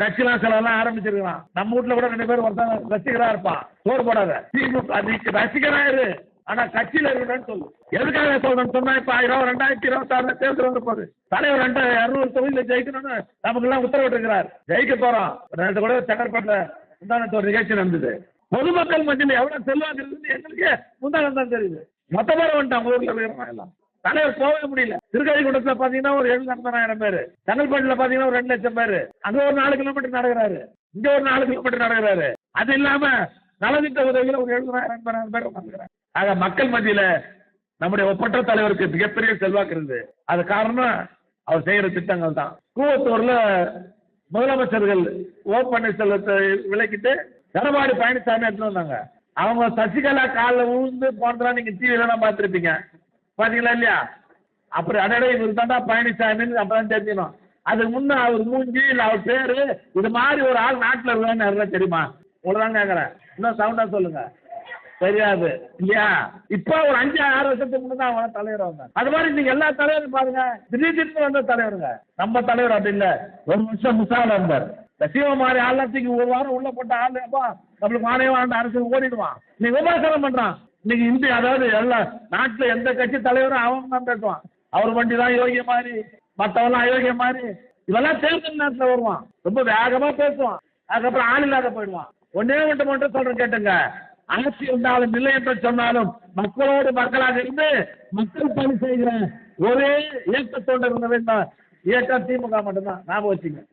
கட்சிலாம் சிலவெல்லாம் ஆரம்பிச்சிருக்கலாம். நம்ம வீட்டுல கூட ரெண்டு பேரும் ஒருத்தன் ரசிகரா இருப்பான். சோறு போடாத. திமுக அதுக்கு ரசிகரா இரு. ஆனா கட்சியில இருக்கணும்னு சொல்லு. எதுக்காக சொல்றேன்னு சொன்னா இப்ப ஆயிரம் ரெண்டாயிரத்தி இருபத்தி ஆறுல தேர்தல் வந்து போகுது. தலைவர் ரெண்டு இருநூறு தொகுதியில ஜெயிக்கணும்னு நமக்கு எல்லாம் உத்தரவிட்டிருக்கிறார். ஜெயிக்க போறோம். ரெண்டு கூட செங்கற்பேட்டில் முந்தானத்து ஒரு நிகழ்ச்சி நடந்தது. பொதுமக்கள் மத்தியில் எவ்வளவு செல்வாக்கு இருக்குன்னு எங்களுக்கு முந்தானம் தான் தெரியுது மொத்த வந்துட்டான் ஊர்ல இருக்கிறவங்க எல்லாம். தலைவர் போகவே முடியல. திருக்கழிக்குண்டத்துல பாத்தீங்கன்னா ஒரு எழுபது பேர். பேரு செங்கல்பட்டுல பாத்தீங்கன்னா ஒரு ரெண்டு லட்சம் பேரு. அங்க ஒரு நாலு கிலோமீட்டர் நடக்கிறாரு. இங்க ஒரு நாலு கிலோமீட்டர் நடக்கிறாரு. அது இல்லாம நலத்திட்ட உதவியில ஒரு எழுபதாயிரம் எண்பதாயிரம் பேர் உட்காந்துக்கிறாங்க ஆக மக்கள் மத்தியில நம்முடைய ஒப்பற்ற தலைவருக்கு மிகப்பெரிய செல்வாக்கு இருந்தது அது காரணம் அவர் செய்யற திட்டங்கள் தான். கூவத்தூர்ல முதலமைச்சர்கள் ஓ பன்னீர்செல்வத்தை விலக்கிட்டு எடப்பாடி பழனிசாமி எடுத்துட்டு வந்தாங்க. அவங்க சசிகலா காலில் விழுந்து போனதெல்லாம் நீங்க டிவில தான் பார்த்துருப்பீங்க. பாத்தீங்களா இல்லையா? அப்படி அடடே இவர் தாண்டா பழனிசாமின்னு அப்பதான் தெரிஞ்சிடும் அதுக்கு முன்ன அவர் மூஞ்சி இல்ல அவர் பேரு இது மாதிரி ஒரு ஆள் நாட்டுல இருக்கான்னு யாருன்னா தெரியுமா? உங்களதான் கேக்குறேன். இன்னும் சவுண்டா சொல்லுங்க. தெரியாது. இல்லையா? இப்போ ஒரு அஞ்சு ஆறு வருஷத்துக்கு முன்னே தான் தலைவர் வந்தாங்க அது மாதிரி நீங்க எல்லா தலைவரும் பாருங்க. திடீர் திடீர்னு வந்த தலைவருங்க. நம்ம தலைவர் அப்படி இல்ல. ஒரு நிமிஷம் முசால இருந்தார் இந்த சிவமாரி ஆள்லாத்துக்கு ஒரு வாரம் உள்ள போட்ட ஆள் அப்பா. நம்மளுக்கு மானே வாழ்ந்த அரசு ஓடிடுவான். நீ விமர்சனம் பண்றான். இன்னைக்கு இந்திய அதாவது எல்லா நாட்டுல எந்த கட்சி தலைவரும் அவன் தான் பேசுவான் அவர் வண்டி தான் யோகிய மாதிரி மற்றவெல்லாம் அயோக்கிய மாதிரி. இதெல்லாம் தேர்தல் நேரத்தில் வருவான். ரொம்ப வேகமா பேசுவான். அதுக்கப்புறம் ஆள் இல்லாத போயிடுவான். ஒன்னே ஒன்று மட்டும் சொல்றேன் கேட்டுங்க. அரசு இருந்தாலும் இல்லை என்று சொன்னாலும் மக்களோடு மக்களாக இருந்து மக்கள் பணி செய்கிற ஒரே இயக்கத்தோடு இருந்த வேண்டும் இயக்கம் திமுக மட்டும்தான். ஞாபகம் வச்சுங்க.